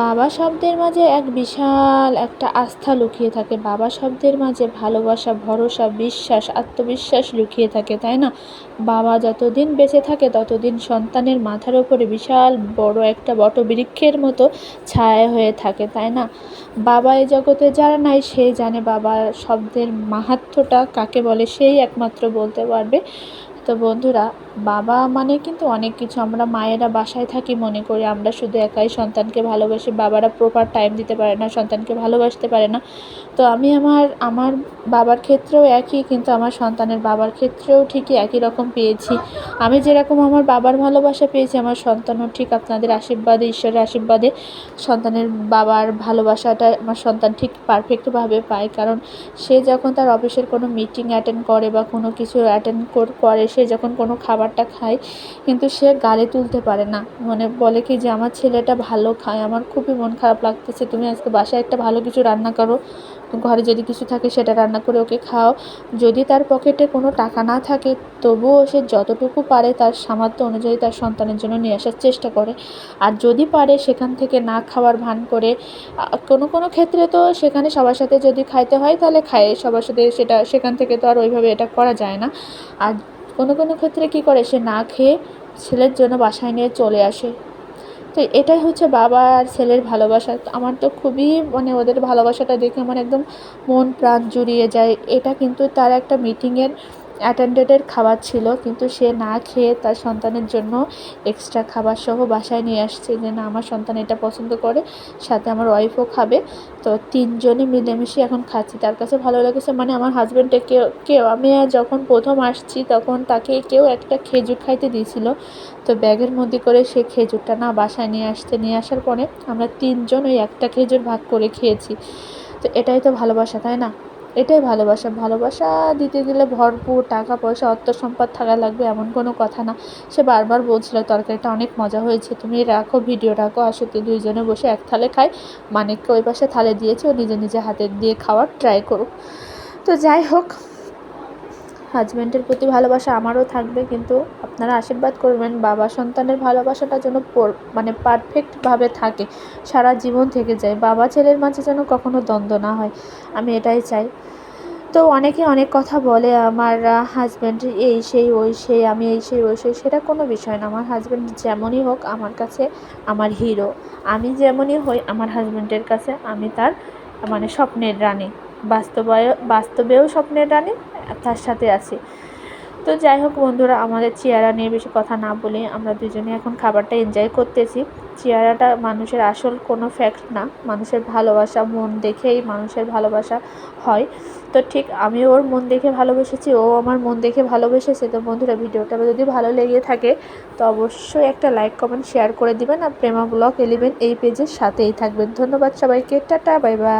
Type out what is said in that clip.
বাবা শব্দের মাঝে এক বিশাল একটা আস্থা লুকিয়ে থাকে। বাবা শব্দের মাঝে ভালোবাসা, ভরসা, বিশ্বাস, আত্মবিশ্বাস লুকিয়ে থাকে, তাই না? বাবা যতদিন বেঁচে থাকে, ততদিন সন্তানের মাথার ওপরে বিশাল বড় একটা বটবৃক্ষের মতো ছায়া হয়ে থাকে, তাই না? বাবা এই জগতে যারা নাই সে জানে বাবার শব্দের মাহাত্ম্যটা কাকে বলে, সেই একমাত্র বলতে পারবে। তো বন্ধুরা, বাবা মানে কিন্তু অনেক কিছু। আমরা মায়েরা বাসায় থাকি মনে করি। আমরা শুধু একাই সন্তানকে ভালোবাসি বাবারা প্রপার টাইম দিতে পারে না, সন্তানকে ভালোবাসতে পারে না। তো আমি আমার আমার বাবার ক্ষেত্রেও একই, কিন্তু আমার সন্তানের বাবার ক্ষেত্রেও ঠিকই একই রকম পেয়েছি। আমি যেরকম আমার বাবার ভালোবাসা পেয়েছি, আমার সন্তানও ঠিক আপনাদের আশীর্বাদে, ঈশ্বরের আশীর্বাদে সন্তানের বাবার ভালোবাসাটা আমার সন্তান ঠিক পারফেক্টভাবে পায়। কারণ সে যখন তার অফিসের কোনো মিটিং অ্যাটেন্ড করে বা কোনো কিছু অ্যাটেন্ড করে সে যখন কোনো খাবারটা খায়, কিন্তু সে গালে তুলতে পারে না। মানে বলে কি যে, আমার ছেলেটা ভালো খায়, আমার খুবই মন খারাপ লাগতেছে, তুমি আজকে বাসায় একটা ভালো কিছু রান্না করো, ঘরে যদি কিছু থাকে সেটা রান্না করে ওকে খাও যদি তার পকেটে কোনো টাকা না থাকে, তবুও সে যতটুকু পারে তার সামর্থ্য অনুযায়ী তার সন্তানের জন্য নিয়ে আসার চেষ্টা করে। আর যদি পারে সেখান থেকে না খাওয়ার ভান করে কোনো কোনো ক্ষেত্রে তো সেখানে সবার সাথে যদি খাইতে হয়, তাহলে খায়, সবার সাথে সেটা, সেখান থেকে তো আর ওইভাবে এটা করা যায় না। আর কোনো কোনো ক্ষেত্রে কি করে? সে না খেয়ে ছেলের জন্য বাসায় নিয়ে চলে আসে। তো এটাই হচ্ছে বাবা আর ছেলের ভালোবাসা। আমার তো খুবই মানে ওদের ভালোবাসাটা দেখে আমার একদম মন প্রাণ জুড়িয়ে যায়। এটা কিন্তু তার একটা মিটিংয়ের অ্যাটেন্ডেডের খাবার ছিল, কিন্তু সে না খেয়ে তার সন্তানের জন্য এক্সট্রা খাবার সহ বাসায় নিয়ে আসছে যে, না, আমার সন্তান এটা পছন্দ করে, সাথে আমার ওয়াইফও খাবে। তো তিনজনে মিলেমিশে এখন খাচ্ছি। তার কাছে ভালো লেগেছে মানে আমার হাজব্যান্ডে কেউ কেউ, আমি যখন প্রথম আসছি তখন তাকে কেউ একটা খেজুর খাইতে দিয়েছিল। তো ব্যাগের মধ্যে করে সে খেজুরটা না বাসায় নিয়ে আসতে, নিয়ে আসার পরে আমরা তিনজন ওই একটা খেজুর ভাগ করে খেয়েছি। তো এটাই তো ভালোবাসা, তাই না? এটাই ভালোবাসা। ভালোবাসা দিতে গেলে ভরপুর টাকা, পয়সা, অর্থ সম্পদ থাকা লাগবে এমন কোনো কথা না। সে বারবার বলছিল, তরকারিটা অনেক মজা হয়েছে, তুমি রাখো, ভিডিও রাখো আসো দুইজনে বসে এক থালে খাই। মানিককে ওই পাশে থালে দিয়েছে, ও নিজে নিজে হাতে দিয়ে খাওয়ার ট্রাই করুক। তো যাই হোক হাজব্যান্ডের প্রতি ভালোবাসা আমারও থাকবে, কিন্তু আপনারা আশীর্বাদ করবেন, বাবা সন্তানের ভালোবাসাটা যেন মানে পারফেক্টভাবে থাকে, সারা জীবন থেকে যায়। বাবা ছেলের মাঝে যেন কখনো দ্বন্দ্ব না হয়, আমি এটাই চাই। তো অনেকে অনেক কথা বলে, আমার হাজব্যান্ড এই সেই, ওই সেই, আমি এই সেই, ওই সেই। সেটা কোনো বিষয় না। আমার হাজব্যান্ড যেমনই হোক, আমার কাছে আমার হিরো আমি যেমনই হই, আমার হাজব্যান্ডের কাছে আমি তার মানে স্বপ্নের রানী। বাস্তবায়, বাস্তবেও স্বপ্নের রানী, তার সাথে আছি। তো যাই হোক বন্ধুরা, আমাদের চেয়ারা নিয়ে বেশি কথা না বলে আমরা দুজনে এখন খাবারটা এনজয় করতেছি। চেয়ারাটা মানুষের আসল কোনো ফ্যাক্ট না, মানুষের ভালোবাসা, মন দেখেই মানুষের ভালোবাসা হয়। তো ঠিক আমি ওর মন দেখে ভালোবেসেছি, ও আমার মন দেখে ভালোবেসেছে। তো বন্ধুরা, ভিডিওটা যদি ভালো লেগে থাকে, তো অবশ্যই একটা লাইক কমেন্ট শেয়ার করে দিবেন। আর প্রেমা ব্লগ এলিভেন এই পেজের সাথেই থাকবেন। ধন্যবাদ সবাইকে। Tata bye bye